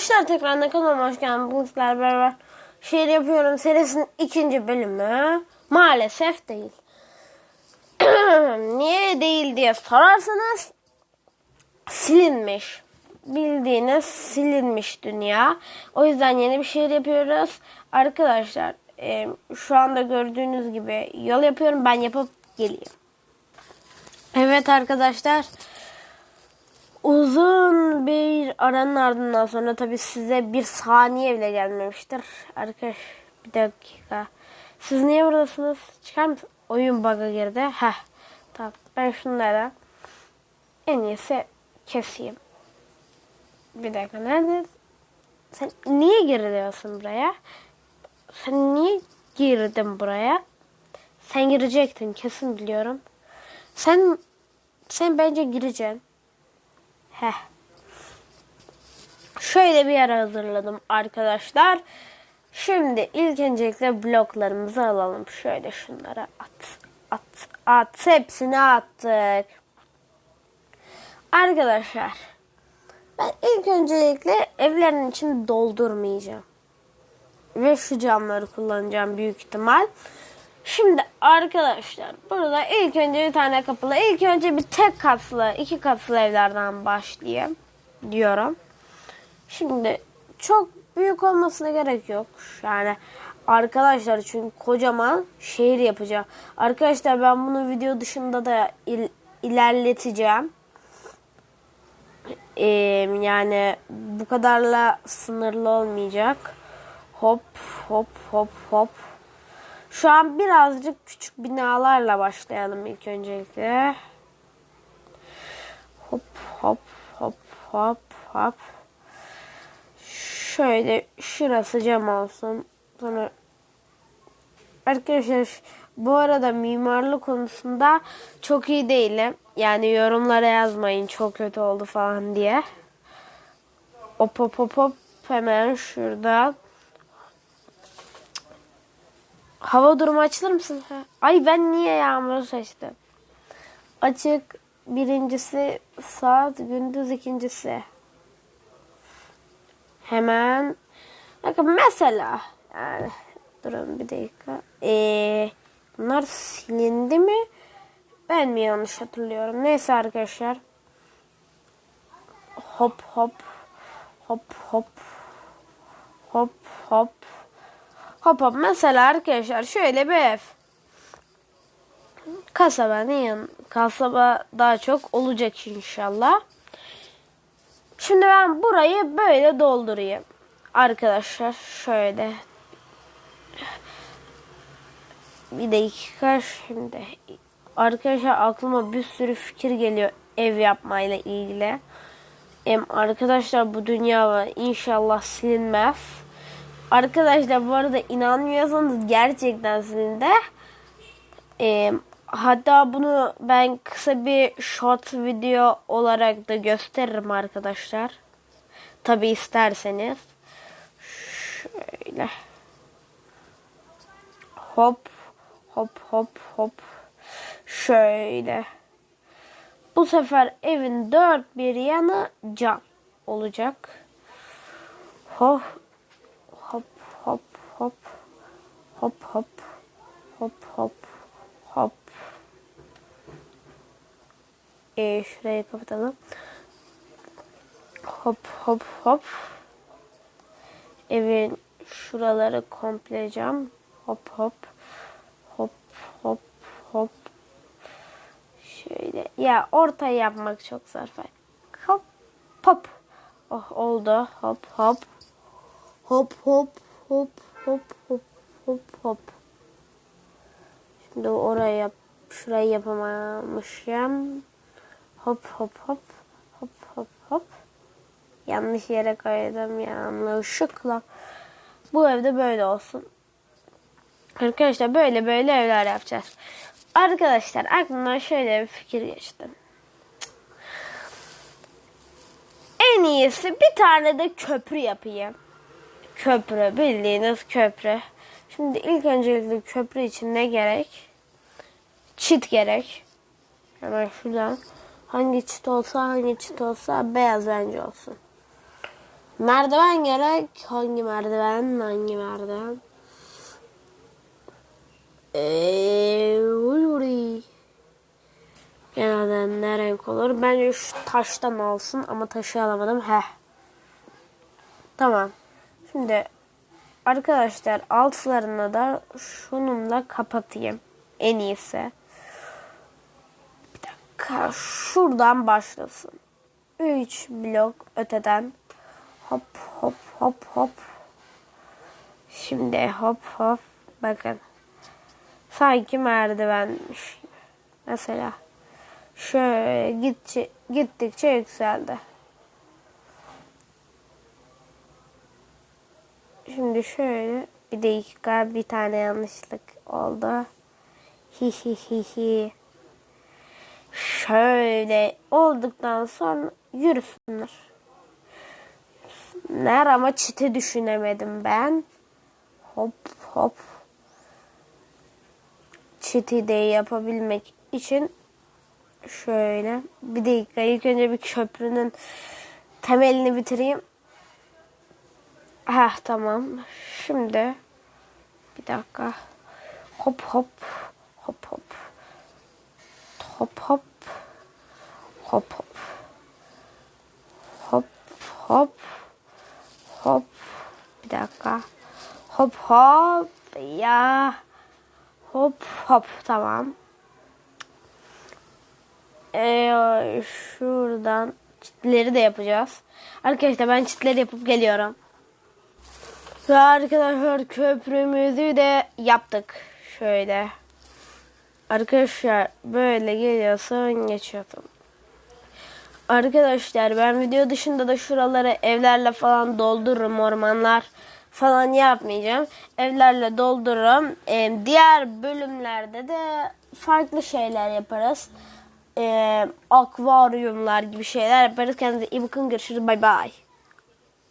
Arkadaşlar tekrar ne kanalıma hoş geldiniz. Beraber şiir yapıyorum serisinin ikinci bölümü. Maalesef değil. Niye değil diye sorarsanız silinmiş. Bildiğiniz silinmiş dünya. O yüzden yeni bir şiir yapıyoruz. Arkadaşlar e, şu anda gördüğünüz gibi yol yapıyorum. Ben yapıp geleyim. Evet arkadaşlar. Uzun bir aranın ardından sonra tabii size bir saniye bile gelmemiştir. Arkadaş bir dakika. Siz niye buradasınız? Çıkar mısın? Oyun bug'a girdi. Heh. Tamam. Ben şunları en iyisi keseyim. Bir dakika nerede? Sen niye giriyorsun buraya? Sen niye girdin buraya? Sen girecektin kesin biliyorum. Sen sen bence gireceksin. Heh. Şöyle bir yer hazırladım arkadaşlar. Şimdi ilk öncelikle bloklarımızı alalım. Şöyle şunlara at. At. At. Hepsini attık. Arkadaşlar. Ben ilk öncelikle evlerin içini doldurmayacağım. Ve şu camları kullanacağım büyük ihtimal. Şimdi arkadaşlar burada ilk önce bir tane kapılı, ilk önce bir tek katlı, iki katlı evlerden başlayayım diyorum. Şimdi çok büyük olmasına gerek yok. Yani arkadaşlar çünkü kocaman şehir yapacağım. Arkadaşlar ben bunu video dışında da il, ilerleteceğim. Ee, yani bu kadarla sınırlı olmayacak. Hop hop hop hop. Şu an birazcık küçük binalarla başlayalım ilk öncelikle. Hop hop hop hop hop. Şöyle şurası cam olsun. Sonra Arkadaşlar bu arada mimarlık konusunda çok iyi değilim. Yani yorumlara yazmayın çok kötü oldu falan diye. Hop hop hop hop hemen şuradan. Hava durumu açılır mısın? Ay ben niye yağmuru seçtim? Açık birincisi saat gündüz ikincisi. Hemen bakın mesela yani durun bir dakika. Ee, bunlar silindi mi? Ben mi yanlış hatırlıyorum? Neyse arkadaşlar. Hop hop hop hop hop hop Hop hop mesela arkadaşlar şöyle bir ev. Kasabanın yan, kasaba daha çok olacak inşallah. Şimdi ben burayı böyle doldurayım. Arkadaşlar şöyle. Bir dakika şimdi. Arkadaşlar aklıma bir sürü fikir geliyor ev yapmayla ilgili. Hem arkadaşlar bu dünya inşallah silinmez. Arkadaşlar bu arada inanmıyorsanız gerçekten sizin de e, hatta bunu ben kısa bir short video olarak da gösteririm arkadaşlar. Tabi isterseniz. Şöyle. Hop hop hop hop. Şöyle. Bu sefer evin dört bir yanı cam olacak. Hop hop hop hop hop hop hop hop hop. Ee, şurayı kapatalım. Hop hop hop. Evin şuraları komple cam. Hop hop. Hop hop hop. Şöyle. Ya ortayı yapmak çok zor. Hop hop. Oh oldu. Hop hop. Hop hop hop hop hop. Şimdi oraya yap, şurayı yapamamışım. Hop hop hop hop hop hop. Yanlış yere koydum yanlışlıkla. Bu evde böyle olsun. Arkadaşlar böyle böyle evler yapacağız. Arkadaşlar aklımdan şöyle bir fikir geçti. En iyisi bir tane de köprü yapayım köprü bildiğiniz köprü. Şimdi ilk öncelikle köprü için ne gerek? Çit gerek. Hemen şuradan hangi çit olsa hangi çit olsa beyaz bence olsun. Merdiven gerek. Hangi merdiven? Hangi merdiven? Eee. Genelde ne renk olur? Bence şu taştan olsun ama taşı alamadım. Heh. Tamam. Şimdi arkadaşlar altlarını da şununla kapatayım. En iyisi. Şuradan başlasın. 3 blok öteden. Hop hop hop hop. Şimdi hop hop. Bakın. Sanki merdivenmiş. Mesela. Şöyle gittikçe, gittikçe yükseldi. Şimdi şöyle bir dakika bir tane yanlışlık oldu. Hi hi hi hi. Şöyle olduktan sonra yürüsünler. Ner ama çiti düşünemedim ben. Hop hop. Çiti de yapabilmek için şöyle bir dakika ilk önce bir köprünün temelini bitireyim. Heh tamam. Şimdi bir dakika. Hop hop hop hop. Hop hop. Hop hop. Hop hop. Hop. Bir dakika. Hop hop. Ya. Hop hop tamam. Ee, şuradan çitleri de yapacağız. Arkadaşlar ben çitleri yapıp geliyorum. Arkadaşlar köprümüzü de yaptık. Şöyle. Arkadaşlar böyle geliyorsun geçiyorsun. Arkadaşlar ben video dışında da şuraları evlerle falan doldururum ormanlar falan yapmayacağım. Evlerle doldururum. Ee, diğer bölümlerde de farklı şeyler yaparız. Ee, akvaryumlar gibi şeyler yaparız. Kendinize iyi bakın. Görüşürüz. Bay bay.